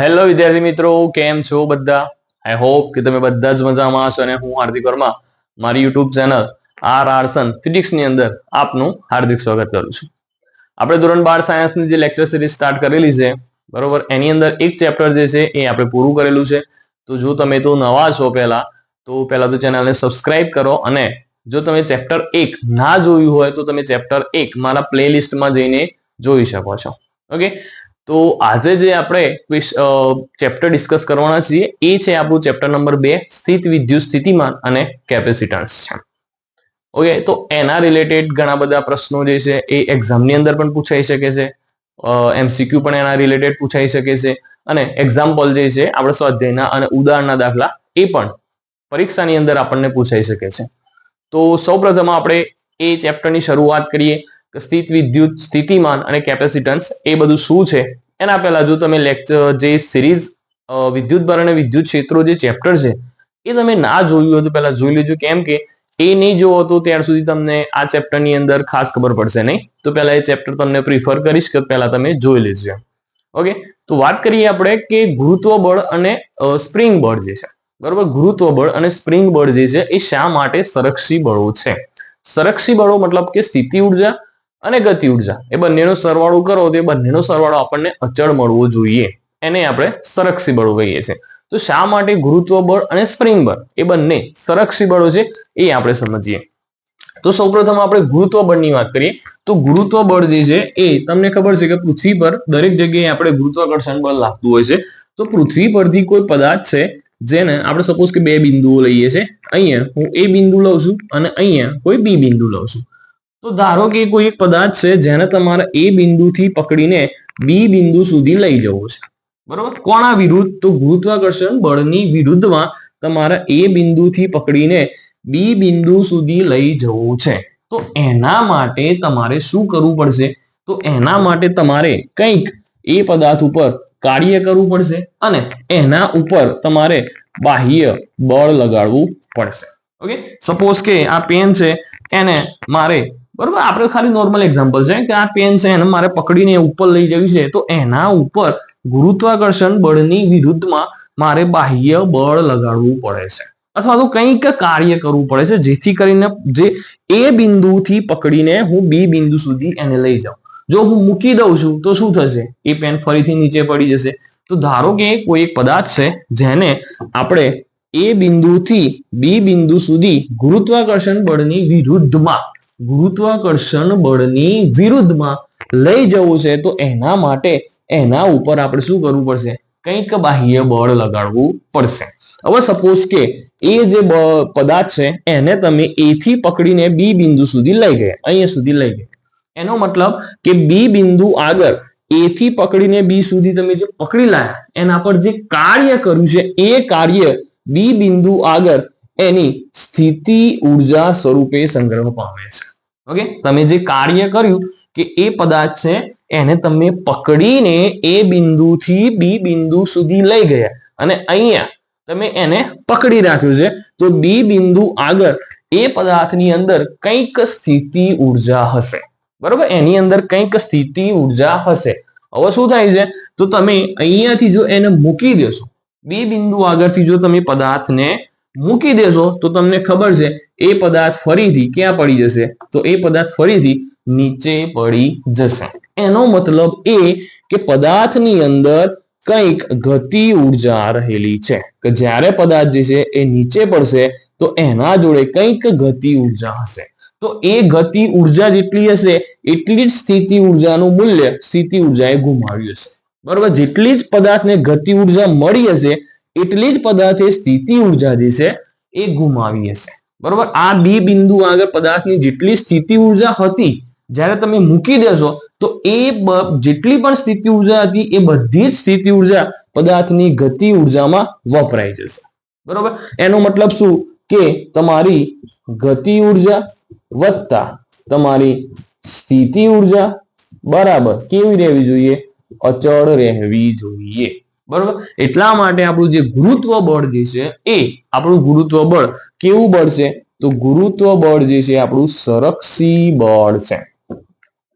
Hello વિદ્યાર્થી મિત્રો, કેમ છો બધા? આઈ હોપ કે તમે બધા જ મજામાં હશો અને હું હાર્દિક વર્મા, મારી યુટ્યુબ ચેનલ આર આરસન ફિઝિક્સની અંદર આપનું હાર્દિક સ્વાગત કરું છું. આપણે ધોરણ બાર સાયન્સની જે લેક્ચર સિરીઝ સ્ટાર્ટ કરેલી છે, બરોબર, એની અંદર એક ચેપ્ટર જે છે એ આપણે પૂરું કરેલું છે. તો જો તમે તો નવા છો પહેલા, તો પહેલા તો ચેનલને સબસ્ક્રાઇબ કરો અને જો તમે ચેપ્ટર એક ના જોયું હોય તો તમે ચેપ્ટર એક મારા પ્લેલિસ્ટમાં જઈને જોઈ શકો છો. ઓકે તો આજે જે આપણે ચેપ્ટર ડિસ્કસ કરવાના છીએ, એ છે આપણું ચેપ્ટર નંબર બે, સ્થિત વિદ્યુત સ્થિતિમાન અને કેપેસિટન્સ છે. ઓકે તો એના રિલેટેડ ઘણા બધા પ્રશ્નો જે છે, એ એક્ઝામની અંદર પણ પૂછાઈ શકે છે. એમસીક્યુ પણ એના રિલેટેડ પૂછાઈ શકે છે. અને એક્ઝામ્પલ જે છે, આપણે સ્વાધ્યાયના અને ઉદાહરણના દાખલા, એ પણ પરીક્ષાની અંદર આપણને પૂછાઈ શકે છે. તો સૌપ્રથમ આપણે એ ચેપ્ટરની શરૂઆત કરીએ. સ્થિત વિદ્યુત, સ્થિતિમાન અને કેપેસિટન્સ એ બધું શું છે? એના પહેલા જો તમે લેક્ચર જે સિરીઝ વિદ્યુત ભાર અને વિદ્યુત ક્ષેત્રો જે ચેપ્ટર છે, એ તમે ના જોયું હોય તો પહેલા જોઈ લેજો. કેમ કે એ નહીં જોવો તો ત્યાર સુધી તમને આ ચેપ્ટરની અંદર ખાસ ખબર પડશે નહીં. તો પહેલા એ ચેપ્ટર તમને પ્રિફર કરીશ કે પહેલા તમે જોઈ લેજો. ઓકે તો વાત કરીએ આપણે કે ગુરુત્વ બળ અને સ્પ્રિંગ બળ જે છે. બરોબર? ગુરુત્વ બળ અને સ્પ્રિંગ બળ જે છે, એ શા માટે સંરક્ષી બળો છે? સંરક્ષી બળો મતલબ કે સ્થિતિ ઊર્જા અને ગતિ ઊર્જા. એ બંનેનો સરવાળો કરો તો એ બંનેનો સરવાળો આપણને અચળ મળવો જોઈએ. એને આપણે સરક્ષી બળો કહીએ છીએ. તો શા માટે ગુરુત્વ બળ અને સ્પ્રિંગ બળ? એ બંને સરક્ષી બળો છે, એ આપણે સમજીએ. તો સૌપ્રથમ આપણે ગુરુત્વ બળની વાત કરીએ. તો ગુરુત્વ બળ જે છે, એ તમને ખબર છે કે પૃથ્વી પર દરેક જગ્યાએ આપણે ગુરુત્વાકર્ષણ બળ લાગતું હોય છે. તો પૃથ્વી પરથી કોઈ પદાર્થ છે, જેને આપણે સપોઝ કે બે બિંદુઓ લઈએ છીએ અહીંયા હું એ બિંદુ લઉં છું અને અહીંયા કોઈ બી બિંદુ લઉં છું. તો ધારો કે કોઈ એક પદાર્થ છે, જેને તમારે એ બિંદુથી પકડીને બી બિંદુ સુધી લઈ જવો છે. બરોબર? કોના વિરુદ્ધ? તો ગુરુત્વાકર્ષણ બળની વિરુદ્ધમાં તમારે એ બિંદુથી પકડીને બી બિંદુ સુધી લઈ જવું છે. તો એના માટે તમારે શું કરવું પડશે? તો એના માટે તમારે કંઈક એ પદાર્થ ઉપર કાર્ય કરવું પડશે અને એના ઉપર તમારે બાહ્ય બળ લગાડવું પડશે. ઓકે? સપોઝ કે આ પેન છે, એને મારે બરોબર? આપણે ખાલી નોર્મલ એક્ઝામ્પલ છે કે આ પેન છે, એને મારે પકડીને ઉપર લઈ જવી છે, તો એના ઉપર ગુરુત્વાકર્ષણ બળની વિરુદ્ધમાં મારે બાહ્ય બળ લગાડવું પડે છે. અથવા તો કંઈક કાર્ય કરવું પડે છે, જેથી કરીને જે એ બિંદુથી પકડીને હું બી બિંદુ સુધી એને લઈ જાઉં. જો હું મૂકી દઉં છું, તો શું થશે? એ પેન ફરીથી નીચે પડી જશે. તો ધારો કે કોઈ એક પદાર્થ છે, જેને આપણે એ બિંદુથી બી બિંદુ સુધી ગુરુત્વાકર્ષણ બળની વિરુદ્ધમાં ગુરુત્વાકર્ષણ બળની વિરુદ્ધમાં લઈ જવું છે, તો એના માટે એના ઉપર આપણે શું કરવું પડશે? કંઈક બાહ્ય બળ લગાડવું પડશે. હવે સપોઝ કે એ જે પદાર્થ છે, એને તમે એ થી પકડીને બી બિંદુ સુધી લઈ ગયા, અહીંયા સુધી લઈ ગયા. એનો મતલબ કે બી બિંદુ આગળ એ થી પકડીને બી સુધી તમે જે પકડી લાયા, એના પર જે કાર્ય કર્યું છે, એ કાર્ય બી બિંદુ આગળ એની સ્થિતિ ઊર્જા સ્વરૂપે સંગ્રહ પામે છે. ઓકે? તમે જે કાર્ય કર્યું કે એ પદાર્થ છે, એને તમે પકડીને એ બિંદુથી બી બિંદુ સુધી લઈ ગયા. અને અહીંયા તમે એને પકડી રાખ્યું છે. તો બી બિંદુ આગળ એ પદાર્થની અંદર કંઈક સ્થિતિ ઊર્જા હશે. બરોબર? એની અંદર કંઈક સ્થિતિ ઊર્જા હશે. હવે શું થાય છે? તો તમે અહીંયાથી જો એને મૂકી દેશો બી બિંદુ આગળથી જો તમે પદાર્થને મૂકી દેશો, તો તમને ખબર છે, એ પદાર્થ ફરીથી ક્યાં પડી જશે? તો એ પદાર્થ ફરીથી નીચે પડી જશે. એનો મતલબ એ કે પદાર્થની અંદર કંઈક ગતિ ઊર્જા રહેલી છે. કે જ્યારે પદાર્થ જે છે એ નીચે પડશે, તો એના જોડે કંઈક ગતિ ઊર્જા હશે. તો એ ગતિ ઊર્જા જેટલી હશે, એટલી જ સ્થિતિ ઉર્જાનું મૂલ્ય સ્થિતિ ઉર્જાએ ગુમાવ્યું હશે. બરોબર? જેટલી જ પદાર્થને ગતિ ઊર્જા મળી હશે એટલી જ પદાર્થે સ્થિતિ ઊર્જા જે એ ગુમાવી હશે. બરોબર? આ બી બિંદુ આગળ પદાર્થની જેટલી સ્થિતિ ઊર્જા હતી, જ્યારે તમે મૂકી દેશો, તો એ જેટલી પણ સ્થિતિ ઊર્જા હતી, એ બધી જ સ્થિતિ ઊર્જા પદાર્થની ગતિ ઉર્જામાં વપરાઈ જશે. બરોબર? એનો મતલબ શું? કે તમારી ગતિ ઊર્જા વત્તા તમારી સ્થિતિ ઊર્જા બરાબર કેવી રહેવી જોઈએ? અચળ રહેવી જોઈએ. બરોબર? એટલા માટે આપણું જે ગુરુત્વ બળ જે છે, એ આપણું ગુરુત્વ બળ કેવું બળ છે? તો ગુરુત્વ બળ જે છે આપણું સરક્ષી બળ છે.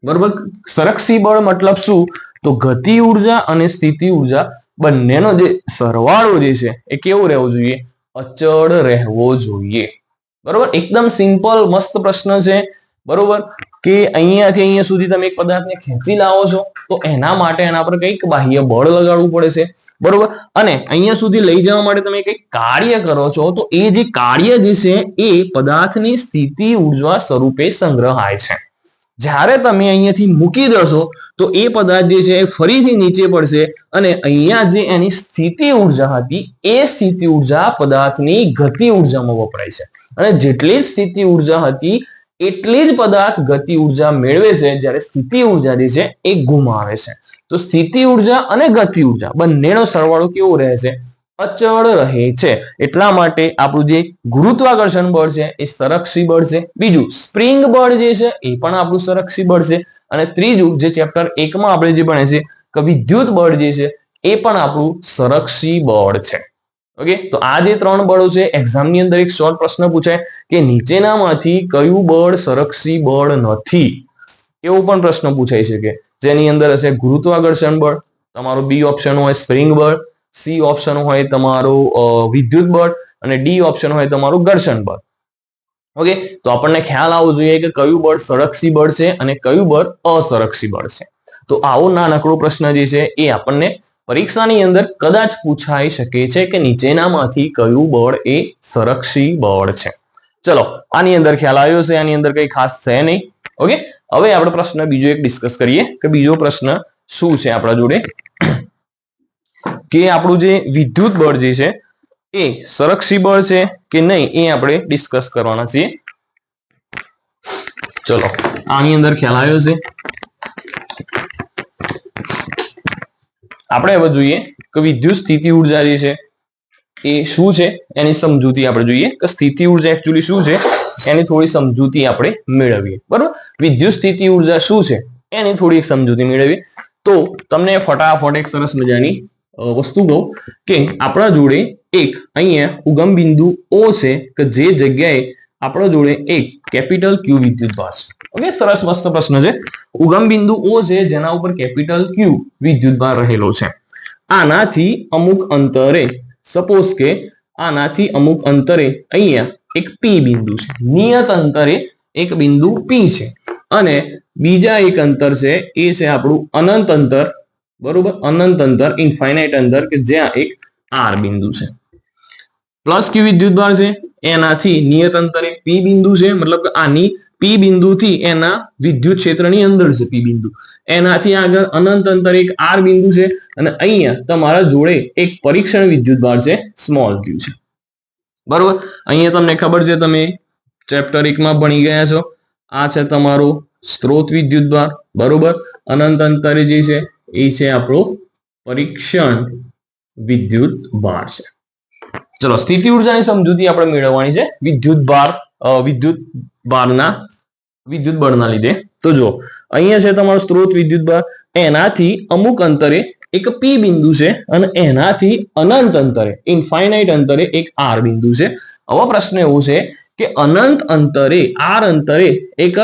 બરોબર? સરક્ષી બળ મતલબ શું? તો ગતિ ઊર્જા અને સ્થિતિ ઊર્જા બંનેનો જે સરવાળો જે છે, એ કેવો રહેવો જોઈએ? અચળ રહેવો જોઈએ. બરોબર? એકદમ સિમ્પલ, મસ્ત પ્રશ્ન છે. બરોબર? કે અહીંયાથી અહીંયા સુધી તમે એક પદાર્થને ખેંચી લાવો છો, તો એના માટે એના પર કંઈક બાહ્ય બળ લગાડવું પડે છે. બરોબર? અને અહીંયા સુધી લઈ જવા માટે તમે કંઈક કાર્ય કરો છો, તો એ જે કાર્ય જે છે, એ પદાર્થની સ્થિતિ ઊર્જા સ્વરૂપે સંગ્રહાય છે. જ્યારે તમે અહીંયાથી મૂકી દેશો, તો એ પદાર્થ જે છે, એ ફરીથી નીચે પડશે અને અહીંયા જે એની સ્થિતિ ઊર્જા હતી, એ સ્થિતિ ઊર્જા પદાર્થની ગતિ ઉર્જામાં વપરાય છે. અને જેટલી સ્થિતિ ઊર્જા હતી, એટલી જ પદાર્થ ગતિ ઊર્જા મેળવે છે, જ્યારે સ્થિતિ ઊર્જા જે છે, એ ગુમાવે છે. તો સ્થિતિ ઊર્જા અને ગતિ ઊર્જા બંનેનો સરવાળો કેવો રહે છે અચળ રહે છે. એટલા માટે આપણું જે ગુરુત્વાકર્ષણ બળ છે એ સંરક્ષી બળ છે. બીજું, સ્પ્રિંગ બળ જે છે એ પણ આપણું સંરક્ષી બળ છે. અને ત્રીજું, જે ચેપ્ટર એકમાં આપણે જે ભણે છે કે વિદ્યુત બળ જે છે એ પણ આપણું સંરક્ષી બળ છે. ઓકે? તો આ જે ત્રણ બળો છે, એક્ઝામની અંદર એક શોર્ટ પ્રશ્ન પૂછાય કે નીચેનામાંથી કયું બળ સંરક્ષી બળ નથી? એવો પણ પ્રશ્ન પૂછાઈ શકે જેની અંદર હશે ગુરુત્વાકર્ષણ બળ, તમારો બી ઓપ્શન હોય સ્પ્રિંગ બળ, સી ઓપ્શન હોય તમારું વિદ્યુત બળ, અને ડી ઓપ્શન હોય તમારું ઘર્ષણ બળ. ઓકે? તો આપણને ખ્યાલ આવવો જોઈએ કે કયું બળ સંરક્ષી બળ છે અને કયું બળ અસંરક્ષી બળ છે. તો આવો નાનકડો પ્રશ્ન જે છે એ આપણને પરીક્ષાની અંદર કદાચ પૂછાઈ શકે છે કે નીચેનામાંથી કયું બળ એ સંરક્ષી બળ છે. ચલો, આની અંદર ખ્યાલ આવ્યો છે, આની અંદર કઈ ખાસ છે નહીં. ઓકે? હવે આપણે પ્રશ્ન બીજો એક ડિસ્કસ કરીએ કે બીજો પ્રશ્ન શું છે આપણા જોડે? કે આપણું જે વિદ્યુત બળ જે છે, એ સંરક્ષી બળ છે કે નહીં એ આપણે ડિસ્કસ કરવાના છીએ. ચલો, આની અંદર ખ્યાલ આવ્યો છે. આપણે હવે જોઈએ કે વિદ્યુત સ્થિતિ ઊર્જા જે છે, એ શું છે? એની સમજૂતી આપણે જોઈએ કે સ્થિતિ ઊર્જા એકચ્યુઅલી શું છે? એની થોડી સમજૂતી આપણે મેળવીએ. બરોબર? વિદ્યુત સ્થિતિ ઊર્જા શું છે? એની થોડી સમજૂતી મેળવીએ. તો તમને ફટાફટ એક સરસ મજાની વસ્તુ કહું કે આપણા જોડે એક અહીંયા ઉગમ બિંદુ ઓ છે કે જે જગ્યાએ આપણા જોડે એક કેપિટલ ક્યુ વિદ્યુત ભાર છે. ઓકે? સરસ મસ્ત પ્રશ્ન છે. ઉગમ બિંદુ ઓ છે જેના ઉપર કેપિટલ ક્યુ વિદ્યુત ભાર રહેલો છે. આનાથી અમુક અંતરે સપોઝ કે આનાથી અમુક અંતરે અહીંયા એક પી બિંદુ છે. નિયત અંતરે એક બિંદુ પી છે. અને બીજા એક અંતર છે, એ છે આપણું અનંત અંતર. બરોબર? અનંત અંતર ઇન્ફાઇનાઇટ અંતર, કે જ્યાં એક આર બિંદુ છે. પ્લસ ક્યુ વિદ્યુતભાર છે, એનાથી નિયત અંતરે પી બિંદુ છે, મતલબ આની પી બિંદુથી એના વિદ્યુત ક્ષેત્રની અંદર છે પી બિંદુ. એનાથી આગળ અનંત અંતરે એક આર બિંદુ છે, અને અહીંયા તમારા જોડે એક પરીક્ષણ વિદ્યુતભાર છે સ્મોલ ક્યુ છે. બરોબર? અહીંયા તમને ખબર છે તમે ચેપ્ટર એકમાં ભણી ગયા છો. આ છે તમારો સ્ત્રોત વિદ્યુતભાર બરોબર? અનંત અંતરે જે છે, એ છે આપણો પરીક્ષણ વિદ્યુત ભાર છે. ચલો, સ્થિતિ ઉર્જાની સમજૂતી આપણે મેળવવાની છે. વિદ્યુત ભાર વિદ્યુત ભારના વિદ્યુત બળના લીધે. તો જો અહીંયા છે તમારો સ્ત્રોત વિદ્યુત ભાર એનાથી અમુક અંતરે એક પી બિંદુ છે અને એનાથી અનંત અંતરે ઇન્ફાઇનાઇટ અંતરે એક આર બિંદુ છે. હવે પ્રશ્ન એવો છે કે અનંત અંતરે આર અંતરે એક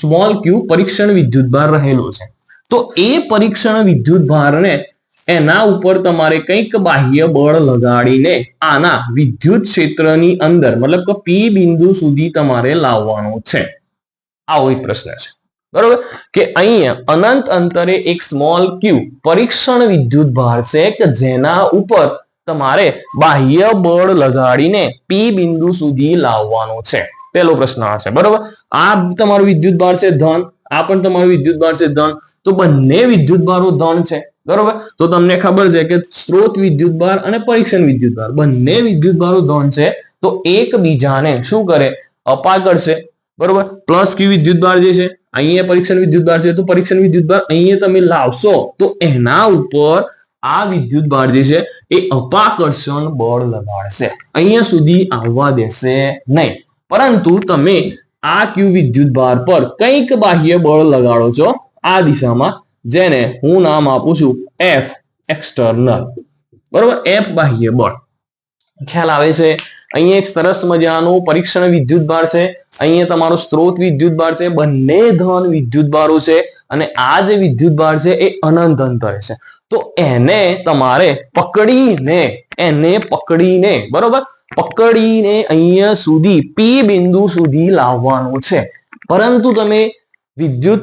સ્મોલ ક્યુ પરીક્ષણ વિદ્યુત ભાર રહેલો છે. તો એ પરીક્ષણ વિદ્યુત ભારને એના ઉપર તમારે કંઈક બાહ્ય બળ લગાડીને આના વિદ્યુત ક્ષેત્રની અંદર, મતલબ કે પી બિંદુ સુધી તમારે લાવવાનો છે. આવો એક પ્રશ્ન છે. બરોબર? કે અહીંયા અનંત અંતરે એક સ્મોલ ક્યુ પરીક્ષણ વિદ્યુત ભાર છે કે જેના ઉપર તમારે બાહ્ય બળ લગાડીને પી બિંદુ સુધી લાવવાનો છે. પેલો પ્રશ્ન આ છે, બરોબર? આ તમારું વિદ્યુત ભાર છે ધન, આ પણ તમારું વિદ્યુત ભાર છે ધન. તો બંને વિદ્યુત ભારો ધન છે, બરોબર? તો તમને ખબર છે કે સ્ત્રોત વિદ્યુત ભાર અને પરીક્ષણ વિદ્યુત ભાર બંને વિદ્યુત ભારો ધન છે. તો એકબીજાને શું કરે? અપા કરશે બરોબર? પ્લસ ક્યુ વિદ્યુત ભાર જે છે, અહીંયા પરીક્ષણ વિદ્યુત ભાર છે, તો પરીક્ષણ વિદ્યુત ભાર અહીંયા તમે લાવશો, તો એના ઉપર આ વિદ્યુત ભાર જે છે, એ અપાકર્ષણ બળ લગાડશે. અહીંયા સુધી આવવા દેશે નહીં. પરંતુ તમે આ ક્યુ વિદ્યુત ભાર પર કંઈક બાહ્ય બળ લગાડો છો, આ દિશામાં, જેને હું નામ આપું છું એફ એક્સટર્નલ બરોબર? એફ બાહ્ય બળ. ખ્યાલ આવે છે? અહીંયા એક સરસ મજાનું પરીક્ષણ વિદ્યુત ભાર છે. અહીંયા તમારો સ્ત્રોત વિદ્યુત ભાર છે, બંને ધન વિદ્યુત ભારો છે અને આ જે વિદ્યુત ભાર છે એ અનંત અંતરે છે. તો એને તમારે પકડીને, એને પકડીને, બરોબર? પકડીને અહીંયા સુધી પી બિંદુ સુધી લાવવાનું છે. પરંતુ તમે વિદ્યુત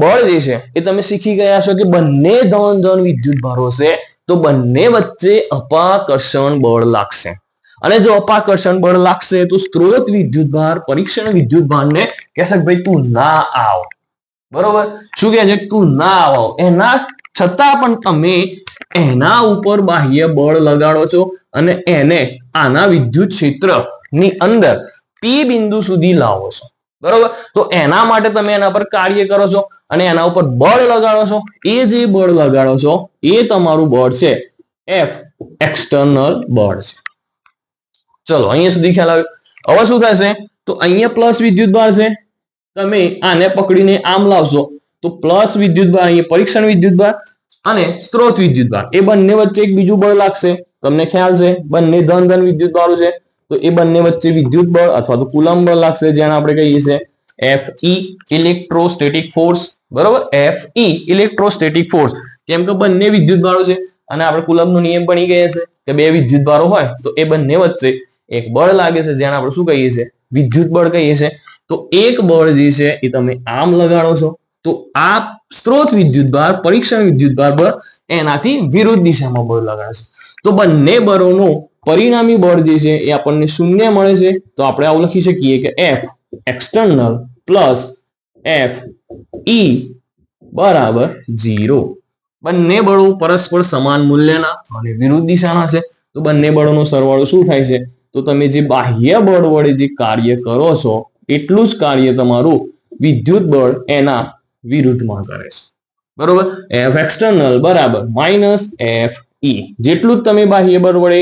બળ જે છે એ તમે શીખી ગયા છો કે બંને ધન ધન વિદ્યુત ભારો છે, તો બંને વચ્ચે અપાકર્ષણ બળ લાગશે. અને જો અપાકર્ષણ બળ લાગશે તો સ્ત્રોત વિદ્યુત ભાર, પરીક્ષણ વિદ્યુત ભારને કહેશે ભાઈ તું ના આવ. બરોબર? શું કહે છે? તું ના આવો. એના છતાં પણ તમે એના ઉપર બાહ્ય બળ લગાડો છો અને એને આના વિદ્યુત ક્ષેત્રની અંદર પી બિંદુ સુધી લાવો છો. બરોબર? તો એના માટે તમે એના પર કાર્ય કરો છો અને એના ઉપર બળ લગાડો છો. એ જે બળ લગાડો છો, એ તમારું બળ છે. એફ એક્સટર્નલ બળ છે. ચલો, અહીંયા સુધી ખ્યાલ આવ્યો. હવે શું થશે? તો અહીંયા પ્લસ વિદ્યુત ભાર છે. તમે આને પકડીને આમ લાવશો, તો પ્લસ વિદ્યુત ભાર, અહીંયા પરીક્ષણ વિદ્યુત ભાર અને સ્ત્રોત વિદ્યુત ભાર. એ બંને વચ્ચે એક બીજું બળ લાગશે. તમને ખ્યાલ છે, બંને ધન ધન વિદ્યુત વાળું છે. તો એ બંને વચ્ચે વિદ્યુત બળ અથવા તો કુલમ બળ લાગશે, જેને આપણે કહીએ છીએ એફ ઈ ઇલેક્ટ્રોસ્ટેટિક ફોર્સ બરોબર? એફ ઈ ઇલેક્ટ્રોસ્ટેટિક ફોર્સ કેમ કે બંને વિદ્યુત ભારો છે. અને આપણે કુલમનો નિયમ બની ગયા છે કે બે વિદ્યુત ભારો હોય, તો એ બંને વચ્ચે એક બળ લાગે છે, જેને આપણે શું કહીએ છીએ? વિદ્યુત બળ કહીએ છીએ. તો એક બળ જે છે, એ તમે આમ લગાડો છો, તો આ સ્ત્રોત વિદ્યુત ભાર, પરીક્ષણ વિદ્યુત ભાર બળ એનાથી વિરુદ્ધ દિશામાં બળ લગાડશે તો બંને બળોનું પરિણામી બળ જે છે, એ આપણને શૂન્ય મળે છે. તો આપણે આવું લખી શકીએ કે F external plus F E બરાબર ઝીરો બંને બળો પરસ્પર સમાન મૂલ્યના અને વિરુદ્ધ દિશાના છે. તો બંને બળોનો સરવાળો શું થાય છે? તો તમે જે બાહ્ય બળ વડે જે કાર્ય કરો છો, એટલું જ કાર્ય તમારું વિદ્યુત બળ એના વિરુદ્ધમાં કરે છે. બરોબર? એફ એક્સટર્નલ બરાબર માઇનસ એફ ઈ જેટલું જ તમે બાહ્ય બળ વડે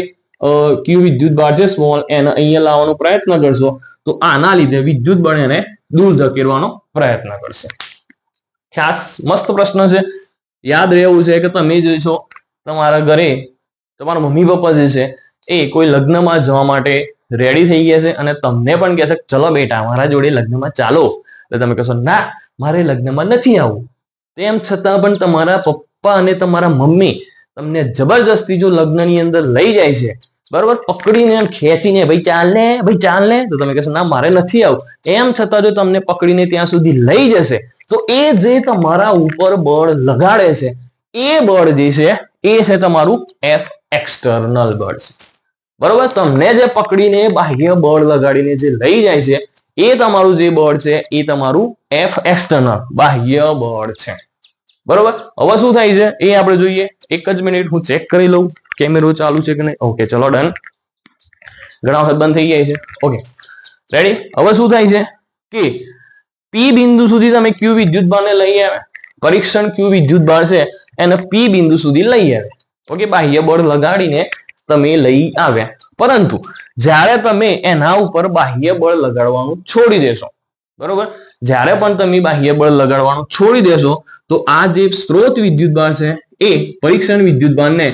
ક્યુ વિદ્યુત બાર છે સ્મોલ એને અહીંયા લાવવાનો પ્રયત્ન કરશો, તો આના લીધે વિદ્યુત બળ એને દૂર ધકેલવાનો પ્રયત્ન કરશે. ખાસ મસ્ત પ્રશ્ન છે. યાદ રહેવું છે કે તમે જે તમારા ઘરે તમારા મમ્મી પપ્પા જે છે એ કોઈ લગ્નમાં જવા માટે રેડી થઈ ગયા છે અને તમને પણ કહેશે ચલો બેટા, મારા જોડે લગ્નમાં ચાલો. એટલે તમે કહેશો ના, મારે લગ્નમાં નથી આવવું. તેમ છતાં પણ તમારા પપ્પા અને તમારા મમ્મી તમને જબરજસ્તી જો લગ્નની અંદર લઈ જાય છે, બરોબર, પકડીને એમ ખેંચીને, ભાઈ ચાલ ને, ભાઈ ચાલ ને. તો તમે કહેશો ના, મારે નથી આવું. એમ છતાં જો તમને પકડીને ત્યાં સુધી લઈ જશે, તો એ જે તમારા ઉપર બળ લગાડે છે, એ બળ જે છે, એ છે તમારું એફ એક્સટર્નલ બળ છે. બરોબર? તમને જે પકડીને બાહ્ય બળ લગાડીને જે લઈ જાય છે, એ તમારું જે બળ છે, એ તમારું એફ એક્સટર્નલ બાહ્ય બળ છે. બરોબર? હવે શું થાય છે? એ આપણે જોઈએ. એક જ મિનિટ હું ચેક કરી લઉં કેમેરો ચાલુ છે કે નહીં. ઓકે ચલો ડન ઘણા વખત બંધ થઈ જાય છે. ઓકે રેડી હવે શું થાય છે? કે પી બિંદુ સુધી તમે ક્યુ વિદ્યુત ભારને લઈ આવે પરીક્ષણ ક્યુ વિદ્યુત ભાર છે, એને પી બિંદુ સુધી લઈ આવે ઓકે બાહ્ય બળ લગાડીને તમે લઈ આવ્યા. પરંતુ જ્યારે તમે એના ઉપર બાહ્ય બળ લગાડવાનું છોડી દેશો, બરોબર? જ્યારે પણ તમે બાહ્ય બળ લગાડવાનું છોડી દેશો, તો આ જે સ્ત્રોત વિદ્યુત બાર છે, એ પરીક્ષણ વિદ્યુત બારને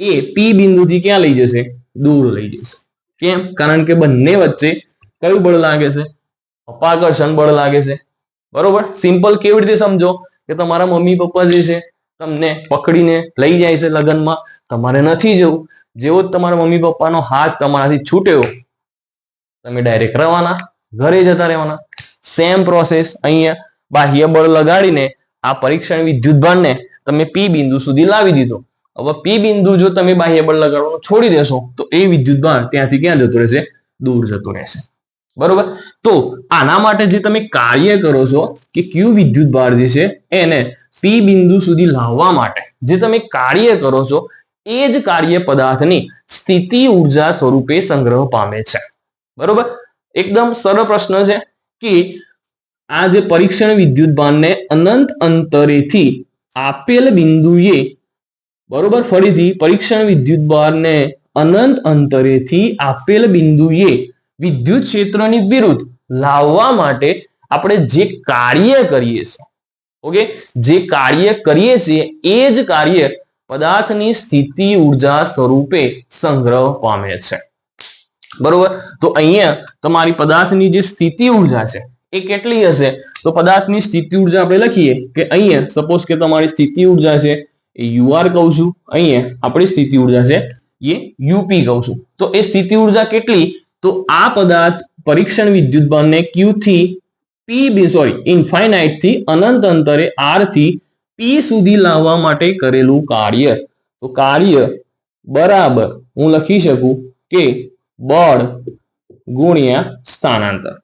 એ પી બિંદુથી ક્યાં લઈ જશે? દૂર લઈ જશે. કેમ? કારણ કે બંને વચ્ચે કયું બળ લાગે છે? અપાકર્ષણ બળ લાગે છે. બરોબર? સિમ્પલ કેવી રીતે સમજો કે તમારા મમ્મી પપ્પા જે છે, તમને પકડીને લઈ જાય છે લગ્નમાં તમારે નથી જવું. જેવો તમારા મમ્મી પપ્પાનો હાથ તમારાથી છૂટ્યો, તમે ડાયરેક્ટ રવાના, ઘરે જતા રહેવાના. સેમ પ્રોસેસ અહીંયા બાહ્ય બળ લગાડીને આ પરીક્ષણ વિદ્યુત ભારને તમે પી બિંદુ સુધી લાવી દીધો. હવે પી બિંદુ જો તમે બાહ્ય બળ લગાડવાનું છોડી દેશો, તો એ વિદ્યુત ભાર ત્યાંથી ક્યાં જતો રહેશે? દૂર જતો રહેશે. બરોબર? તો આના માટે જે તમે કાર્ય કરો છો કે ક્યુ વિદ્યુત ભાર જે છે એને પી બિંદુ સુધી લાવવા માટે જે તમે કાર્ય કરો છો એ જ કાર્ય પદાર્થની સ્થિતિ ઊર્જા સ્વરૂપે સંગ્રહ પામે છે. બરોબર? એકદમ સરળ પ્રશ્ન છે કે આ જે પરીક્ષણ વિદ્યુત ભારને અનંત અંતરેથી આપેલ બિંદુએ બરોબર ફરીથી પરીક્ષણ વિદ્યુત ભારને અનંત અંતરેથી આપેલ બિંદુએ વિદ્યુત ક્ષેત્રની વિરુદ્ધ લાવવા માટે આપણે જે કાર્ય કરીએ છીએ ઓકે જે કાર્ય કરીએ છીએ, એ જ કાર્ય પદાર્થની સ્થિતિ ઊર્જા સ્વરૂપે સંગ્રહ પામે છે. બરોબર? તો અહીંયા તમારી પદાર્થની જે સ્થિતિ ઊર્જા છે, એ કેટલી હશે? તો પદાર્થની સ્થિતિ ઊર્જા આપણે લખીએ કે અહીંયા સપોઝ કે તમારી સ્થિતિ ઊર્જા છે એ યુઆર કહું છું. અહીંયા આપણી સ્થિતિ ઊર્જા છે એ યુપી કહું છું. તો એ સ્થિતિ ઊર્જા કેટલી? તો આ પદાર્થ પરીક્ષણ વિદ્યુત બળને ક્યુ થી પી સોરી ઇન્ફાઇનાઇટથી અનંત અંતરે આરથી પી સુધી લાવવા માટે કરેલું કાર્ય. તો કાર્ય બરાબર હું લખી શકું કે બળ ગુણ્યા સ્થાનાંતર.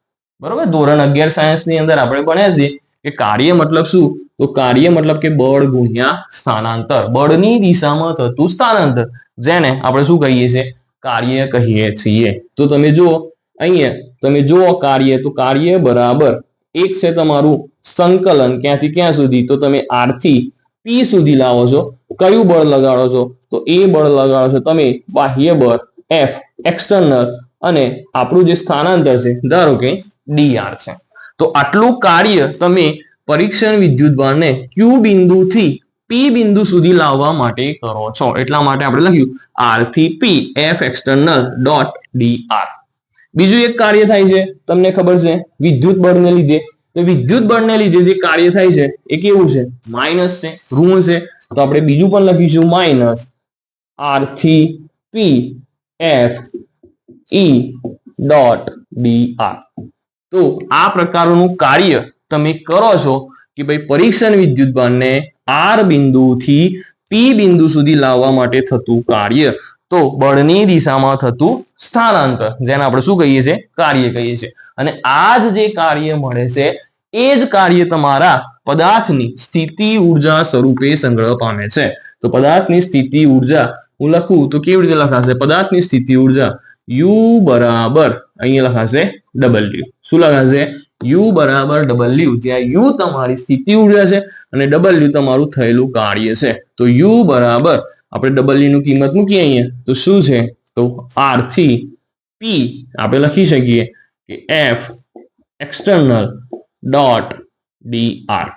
બરોબર? ધોરણ અગિયાર સાયન્સની અંદર આપણે ભણ્યા છીએ કે કાર્ય મતલબ શું? તો કાર્ય મતલબ કે બળ ગુણ્યા સ્થાનાંતર. બળની દિશામાં થતું સ્થાનાંતર. જેને આપણે શું કહીએ છીએ? કાર્ય કહીએ છીએ. તો તમે જુઓ, અહીંયા તમે જુઓ કાર્ય. તો કાર્ય બરાબર એક છે તમારું સંકલન ક્યાંથી ક્યાં સુધી? તો તમે આરથી પી સુધી લાવો છો. કયું બળ લગાડો છો? તો એ બળ લગાડો છો. તમે બાહ્ય બળ એફ એક્સટર્નલ અને આપણું જે સ્થાનાંતર છે, ધારો કે ડીઆર છે. તો આટલું કાર્ય તમે પરીક્ષણ વિદ્યુત ભારને ક્યુ બિંદુથી પી બિંદુ સુધી લાવવા માટે કરો છો. એટલા માટે આપણે લખ્યું આરથી P F external dot D R બીજું એક કાર્ય થાય છે, તમને ખબર છે, વિદ્યુત બળને લીધે. તો વિદ્યુત બળને લીધે જે કાર્ય થાય છે, એ કેવું છે? માઇનસ છે, ઋણ છે. તો આપણે બીજું પણ લખીશું, માઇનસ આરથી P F E dot D R. તો આ પ્રકારનું કાર્ય તમે કરો છો કે ભાઈ પરીક્ષણ વિદ્યુત બળને આર બિંદુથી પી બિંદુ સુધી લાવવા માટે થતું કાર્ય. તો બળની દિશામાં થતું સ્થાનાંતર, જેને આપણે શું કહીએ છીએ? કાર્ય કહીએ છીએ. અને આ જ જે કાર્ય મળે છે, એ જ કાર્ય તમારા પદાર્થની સ્થિતિ ઊર્જા સ્વરૂપે સંગ્રહ પામે છે. તો પદાર્થની સ્થિતિ ઊર્જા, હું લખું તો કેવી રીતે લખાશે? પદાર્થની સ્થિતિ ઊર્જા યુ બરાબર, અહીંયા લખાશે ડબલ્યુ શું લખાશે? યુ બરાબર ડબલ્યુ જ્યાં યુ તમારી સ્થિતિ ઊર્જા છે અને ડબલ્યુ તમારું થયેલું કાર્ય છે. તો યુ બરાબર આપણે ડબલ્યુ નું કિંમત મૂકીએ અહીંયા, તો શું છે? તો આરથી પી આપણે લખી શકીએ કે F external dot D R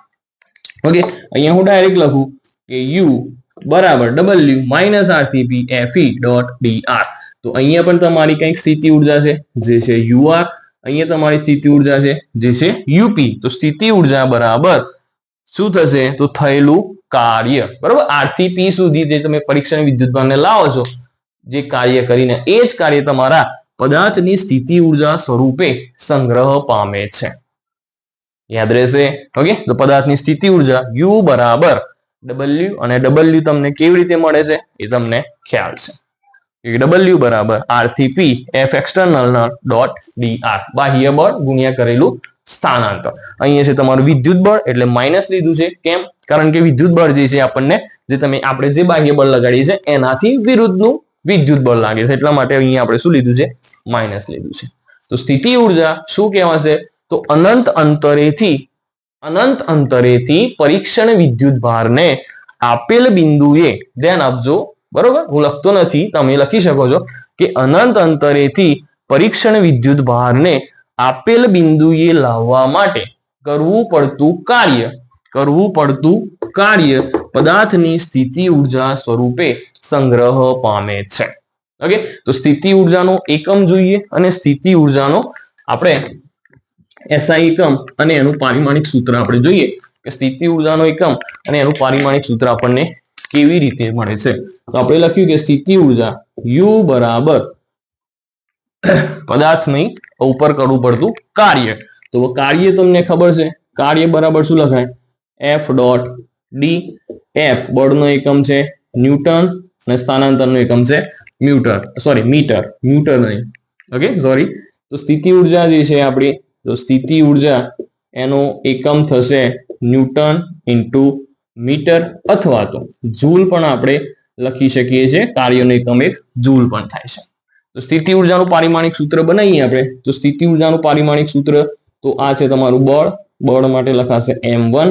okay અહીંયા હું ડાયરેક્ટ લખું કે યુ બરાબર ડબલ્યુ માઇનસ આરથી P F E dot D R તો અહીંયા પણ તમારી કંઈક સ્થિતિ ઊર્જા છે, જે છે યુઆર અહીંયા તમારી સ્થિતિ ઊર્જા છે, જે છે યુપી તો સ્થિતિ ઊર્જા બરાબર શું થશે? તો થયેલું કાર્ય. બરોબર? આરથી પી સુધી જે તમે પરીક્ષણ વિદ્યુતભારને લાવો છો, જે કાર્ય કરીને, એ જ કાર્ય તમારા પદાર્થની સ્થિતિ ઊર્જા સ્વરૂપે સંગ્રહ પામે છે. યાદ રહેશે? ઓકે તો પદાર્થની સ્થિતિ ઊર્જા યુ બરાબર ડબલ્યુ અને ડબલ્યુ તમને કેવી રીતે મળે છે? એ તમને ખ્યાલ છે. ડબલ્યુ બરાબર આરથી P F external dot D R બાહ્ય બળ ગુણ્યા કરેલું સ્થાનાંતર અહીંયા છે તમારું વિદ્યુત બળ એટલે માઇનસ લીધું છે. કેમ? કારણ કે વિદ્યુત બળ જે છે આપણને, જે તમે આપણે જે બાહ્ય બળ લગાડીએ છે એનાથી વિરુદ્ધનું વિદ્યુત બળ લાગે છે. એટલા માટે અહીંયા આપણે શું લીધું છે? માઇનસ લીધું છે. તો સ્થિતિ ઊર્જા શું કહેવાશે? તો અનંત અંતરેથી અનંત અંતરેથી પરીક્ષણ વિદ્યુત ભારને આપેલ બિંદુએ, ધ્યાન આપજો, બરોબર? હું લખતો નથી, તમે લખી શકો છો કે અનંત અંતરેથી પરીક્ષણ વિદ્યુત ભારને આપેલ બિંદુએ લાવવા માટે કરવું પડતું કાર્ય, કરવું પડતું કાર્ય પદાર્થની સ્થિતિ ઊર્જા સ્વરૂપે સંગ્રહ પામે છે. ઓકે તો સ્થિતિ ઉર્જાનો એકમ જોઈએ અને સ્થિતિ ઉર્જાનો આપણે એસઆઈ એકમ અને એનું પારિમાણિક સૂત્ર આપણે જોઈએ કે સ્થિતિ ઉર્જાનો એકમ અને એનું પારિમાણિક સૂત્ર આપણને કેવી રીતે મળે છે? તો આપણે લખ્યું કે સ્થિતિ ઊર્જા યુ બરાબર પદાર્થની ઉપર કરવું પડતું કાર્ય. તો કાર્ય તમને ખબર છે. કાર્ય બરાબર શું લખાય? એફ ડોટ ડી એફ બળનો એકમ છે ન્યૂટન અને સ્થાનાંતરનો એકમ છે મ્યુટર. Sorry metre. ન્યૂટર નહીં. ઓકે સોરી તો સ્થિતિ ઊર્જા જે છે આપણી, તો સ્થિતિ ઊર્જા એનો એકમ થશે ન્યૂટન ઇન્ટુ મીટર અથવા તો જૂલ પણ આપણે લખી શકીએ છીએ. કાર્યનો એકમ એક જૂલ પણ થાય છે. તો સ્થિતિ ઉર્જાનું પારિમાણિક સૂત્ર બનાવીએ આપણે. તો સ્થિતિ ઉર્જાનું પારિમાણિક સૂત્ર તો આ છે તમારું બળ. બળ માટે લખાશે M one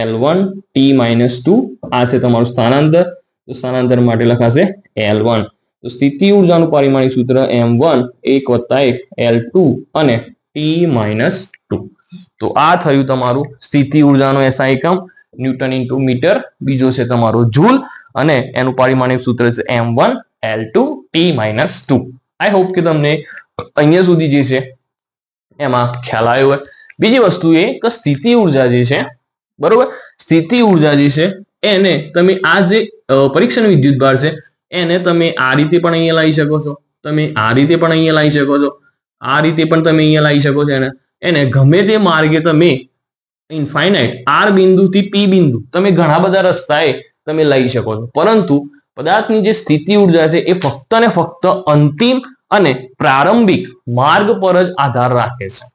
L one T minus two આ છે તમારું સ્થાનાંતર. તો સ્થાનાંતર માટે લખાશે એલ વન તો સ્થિતિ ઉર્જાનું પારિમાણિક સૂત્ર એમ વન એક વત્તા એક એલ ટુ અને ટી માઇનસ ટુ તો આ થયું તમારું સ્થિતિ ઉર્જાનો એસઆઈ એકમ. Newton into metre. બીજો છે તમારો જૂલ. અને એનું પારિમાણિક સૂત્ર છે M one L two T minus two I hope કે તમને અહીંયા સુધી જે છે, એમાં ખ્યાલ આવ્યો હોય. બીજી વસ્તુ એ કે સ્થિતિ ઊર્જા જે છે, બરોબર? સ્થિતિ ઊર્જા જે છે, એને તમે આ જે પરીક્ષણ વિદ્યુત ભાર છે, એને તમે આ રીતે પણ અહીંયા લાવી શકો છો. તમે આ રીતે પણ અહીંયા લાવી શકો છો. આ રીતે પણ તમે અહીંયા લાવી શકો છો એને. એને ગમે તે માર્ગે તમે ઇન્ફાઇનાઇટ આર બિંદુથી પી બિંદુ, તમે ઘણા બધા રસ્તાએ તમે લઈ શકો છો. પરંતુ પદાર્થની જે સ્થિતિ ઊર્જા છે એ ફક્ત ને ફક્ત અંતિમ અને પ્રારંભિક માર્ગ પર જ આધાર રાખે છે.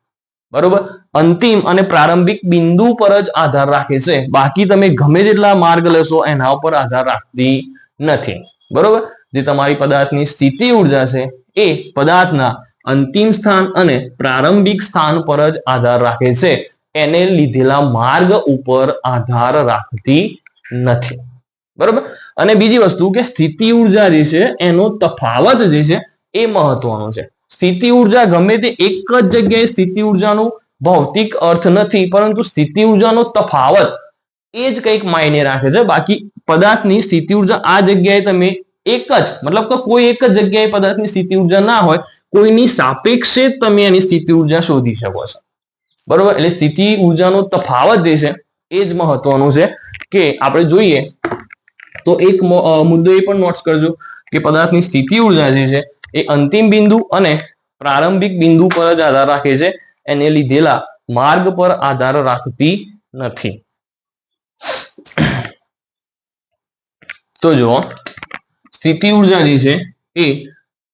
બરોબર? અંતિમ અને પ્રારંભિક બિંદુ પર જ આધાર રાખે છે. બાકી તમે ગમે તેટલા માર્ગ લેશો, એના ઉપર આધાર રાખતી નથી. બરોબર? જે તમારી પદાર્થની સ્થિતિ ઊર્જા છે, એ પદાર્થના અંતિમ સ્થાન અને પ્રારંભિક સ્થાન પર જ આધાર રાખે છે. એને લીધેલા માર્ગ ઉપર આધાર રાખતી નથી. બરોબર? અને બીજી વસ્તુ કે સ્થિતિ ઊર્જા જે છે, એનો તફાવત જે છે, એ મહત્વનો છે. સ્થિતિ ઊર્જા ગમે તે એક જ જગ્યાએ સ્થિતિ ઉર્જાનું ભૌતિક અર્થ નથી, પરંતુ સ્થિતિ ઉર્જાનો તફાવત એ જ કંઈક માયને રાખે છે. બાકી પદાર્થની સ્થિતિ ઊર્જા આ જગ્યાએ તમે એક જ, મતલબ કે કોઈ એક જ જગ્યાએ પદાર્થની સ્થિતિ ઊર્જા ના હોય, કોઈની સાપેક્ષે તમે એની સ્થિતિ ઊર્જા શોધી શકો છો. બરોબર? એટલે સ્થિતિ ઉર્જાનો તફાવત જે છે, એ જ મહત્વનું છે કે આપણે જોઈએ તો એક મુદ્દો એ પણ નોટ્સ કરજો કે પદાર્થની સ્થિતિ ઊર્જા જે છે એ અંતિમ બિંદુ અને પ્રારંભિક બિંદુ પર જ આધાર રાખે છે. એને લીધેલા માર્ગ પર આધાર રાખતી નથી. તો જુઓ, સ્થિતિ ઊર્જા જે છે એ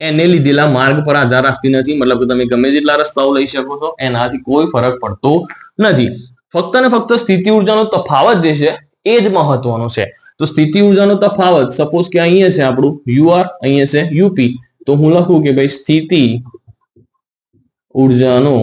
એને લીધેલા માર્ગ પર આધાર રાખતી નથી. મતલબ કે તમે ગમે જેટલા રસ્તાઓ લઈ શકો છો, એનાથી કોઈ ફરક પડતો નથી. ફક્ત ને ફક્ત સ્થિતિ ઉર્જાનો તફાવત જે છે એ જ મહત્વનો છે. તો સ્થિતિ ઉર્જાનો તફાવત સપોઝ કે અહીંયા છે આપણું યુઆર અહીંયા છે યુપી તો હું લખું કે ભાઈ સ્થિતિ ઉર્જાનો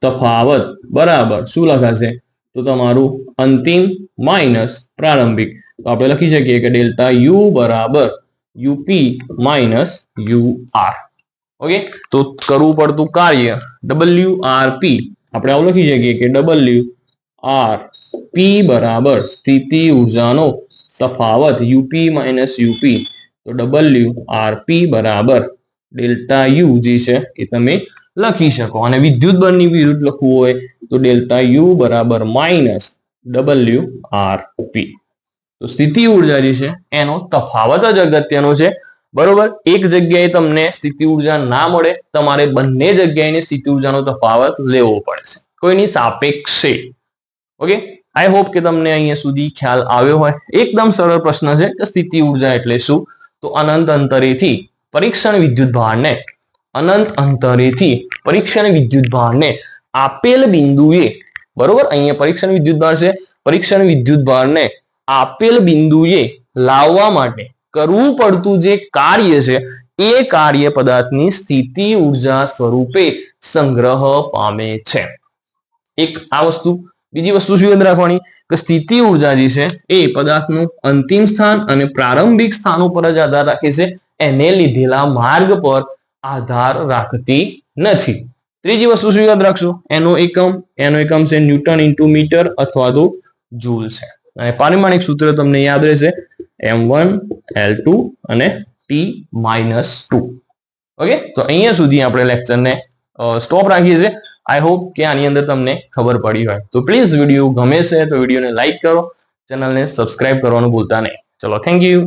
તફાવત, બરાબર. શું લખાશે? તો તમારું અંતિમ માઇનસ પ્રારંભિક. તો આપણે લખી શકીએ કે ડેલ્ટા યુ બરાબર U P minus U R okay તો કરવું પડતું કાર્ય ડબલ્યુ આર પી આપણે આવું લખી શકીએ કે ડબલ્યુ આર પી બરાબર સ્થિતિ ઉર્જાનો તફાવત U P minus U P તો ડબલ્યુ આર પી બરાબર ડેલ્ટા યુ જે છે એ તમે લખી શકો. અને વિદ્યુત બળની વિરુદ્ધ લખવું હોય તો ડેલ્ટા યુ બરાબર માઇનસ ડબલ્યુ આર પી તો સ્થિતિ ઊર્જા જે છે એનો તફાવત જ અગત્યનો છે. બરોબર? એક જગ્યાએ તમને સ્થિતિ ઊર્જા ના મળે તમારે બંને જગ્યાએની સ્થિતિ ઉર્જાનો તફાવત લેવો પડશે. કોઈની સાપેક્ષે. ઓકે? આઈ હોપ કે તમને અહીંયા સુધી ખ્યાલ આવ્યો હોય. એકદમ સરળ પ્રશ્ન છે કે સ્થિતિ ઊર્જા એટલે શું? તો અનંત અંતરેથી પરીક્ષણ વિદ્યુત ભારને અનંત અંતરેથી પરીક્ષણ વિદ્યુત ભારને આપેલ બિંદુએ, બરોબર? અહીંયા પરીક્ષણ વિદ્યુત ભાર છે. પરીક્ષણ વિદ્યુત ભારને આપેલ બિંદુએ લાવવા માટે કરવું પડતું જે કાર્ય છે, એ કાર્ય પદાર્થની સ્થિતિ ઊર્જા સ્વરૂપે સંગ્રહ પામે છે. એક આ વસ્તુ બીજી વસ્તુ શું યાદ રાખવાની? કે સ્થિતિ ઊર્જા જે છે, એ પદાર્થનું અંતિમ સ્થાન અને પ્રારંભિક સ્થાન ઉપર જ આધાર રાખે છે. એને લીધેલા માર્ગ પર આધાર રાખતી નથી. ત્રીજી વસ્તુ શું યાદ રાખશો? એનો એકમ એનો એકમ છે ન્યૂટન ઇન્ટુ મીટર અથવા તો જૂલ છે. અને પારિમાણિક સૂત્ર તમને યાદ રહેશે, એમ વન, એલ ટુ અને ટી માઇનસ ટુ. ઓકે? તો અહીંયા સુધી આપણે લેક્ચરને સ્ટોપ રાખીએ છીએ. આઈ હોપ કે આની અંદર તમને ખબર પડી હોય. તો પ્લીઝ વીડિયો ગમે છે તો વિડીયોને લાઈક કરો ચેનલને સબસ્ક્રાઇબ કરવાનું ભૂલતા નહીં. ચલો થેન્ક યુ